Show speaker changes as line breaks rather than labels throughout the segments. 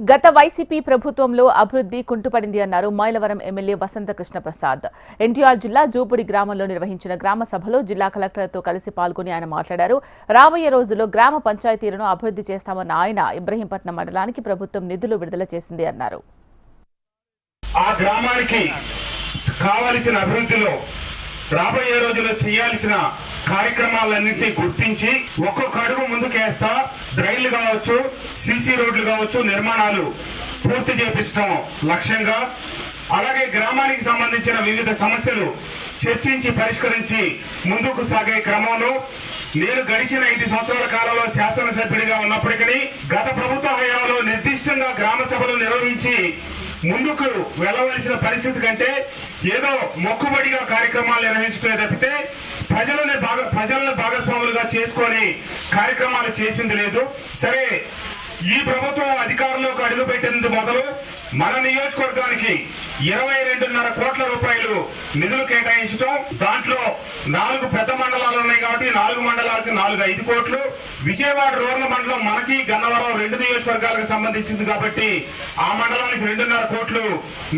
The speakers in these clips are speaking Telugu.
గత వైసీపీ ప్రభుత్వంలో అభివృద్ధి కుంటుపడింది అన్నారు మైలవరం ఎమ్మెల్యే వసంత కృష్ణ ప్రసాద్ ఎన్టీఆర్ జిల్లా జూపుడి గ్రామంలో నిర్వహించిన గ్రామ సభలో జిల్లా కలెక్టర్తో కలిసి పాల్గొని ఆయన మాట్లాడారు. రాబోయే రోజుల్లో గ్రామ పంచాయతీలను అభివృద్ధి చేస్తామన్న ఆయన ఇబ్రహీంపట్నం మండలానికి ప్రభుత్వం నిధులు విడుదల చేసింది అన్నారు.
ఆ గ్రామానికి కావలసిన అభివృద్ధిలో రాబోయే రోజుల్లో చేయాల్సిన కార్యక్రమాలన్నింటినీ గుర్తించి ఒక్కొక్క అడుగు ముందుకేస్తా. డ్రైన్లు కావచ్చు సీసీ రోడ్లు కావచ్చు నిర్మాణాలు పూర్తి చేపించడం లక్ష్యంగా. అలాగే గ్రామానికి సంబంధించిన వివిధ సమస్యలు చర్చించి పరిష్కరించి ముందుకు సాగే క్రమంలో నేను గడిచిన ఐదు సంవత్సరాల కాలంలో శాసనసభ్యుడిగా ఉన్నప్పటికీ గత ప్రభుత్వ హయాంలో నిర్దిష్టంగా గ్రామ సభలు నిర్వహించి ముందుకు వెళ్ళవలసిన పరిస్థితి కంటే ఏదో మొక్కుబడిగా కార్యక్రమాలు నిర్వహించడమే తప్పితే ప్రజలని భాగ ప్రజలను భాగస్వాములుగా చేసుకొని కార్యక్రమాలు చేసింది లేదు. సరే ఈ ప్రభుత్వం అధికారంలోకి అడుగుపెట్టినందు మొదలు మన నియోజకవర్గానికి ఇరవై రెండున్నర కోట్ల రూపాయలు నిధులు కేటాయించడం దాంట్లో నాలుగు పెద్ద మండలాలు ఉన్నాయి నాలుగు మండలాలకు నాలుగు ఐదు కోట్లు. విజయవాడ రూరల్ మండలం మనకి గన్నవరం రెండు నియోజకవర్గాలకు సంబంధించింది కాబట్టి ఆ మండలానికి రెండున్నర కోట్లు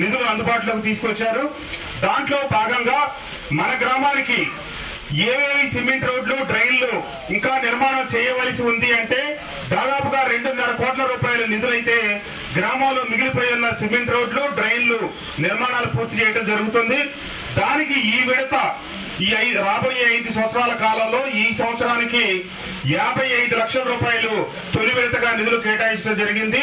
నిధులు అందుబాటులోకి తీసుకొచ్చారు. దాంట్లో భాగంగా మన గ్రామానికి ఏవేవి సిమెంట్ రోడ్లు డ్రైన్లు ఇంకా నిర్మాణం చేయవలసి ఉంది అంటే దాదాపుగా రెండున్నర కోట్ల రూపాయల నిధులైతే గ్రామంలో మిగిలిపోయి ఉన్న సిమెంట్ రోడ్లు డ్రైన్లు నిర్మాణాలు పూర్తి చేయడం జరుగుతుంది. దానికి ఈ విడత ఈ ఐదు రాబోయే ఐదు సంవత్సరాల కాలంలో ఈ సంవత్సరానికి యాభై ఐదు లక్షల రూపాయలు తొలి విడతగా నిధులు కేటాయించడం జరిగింది.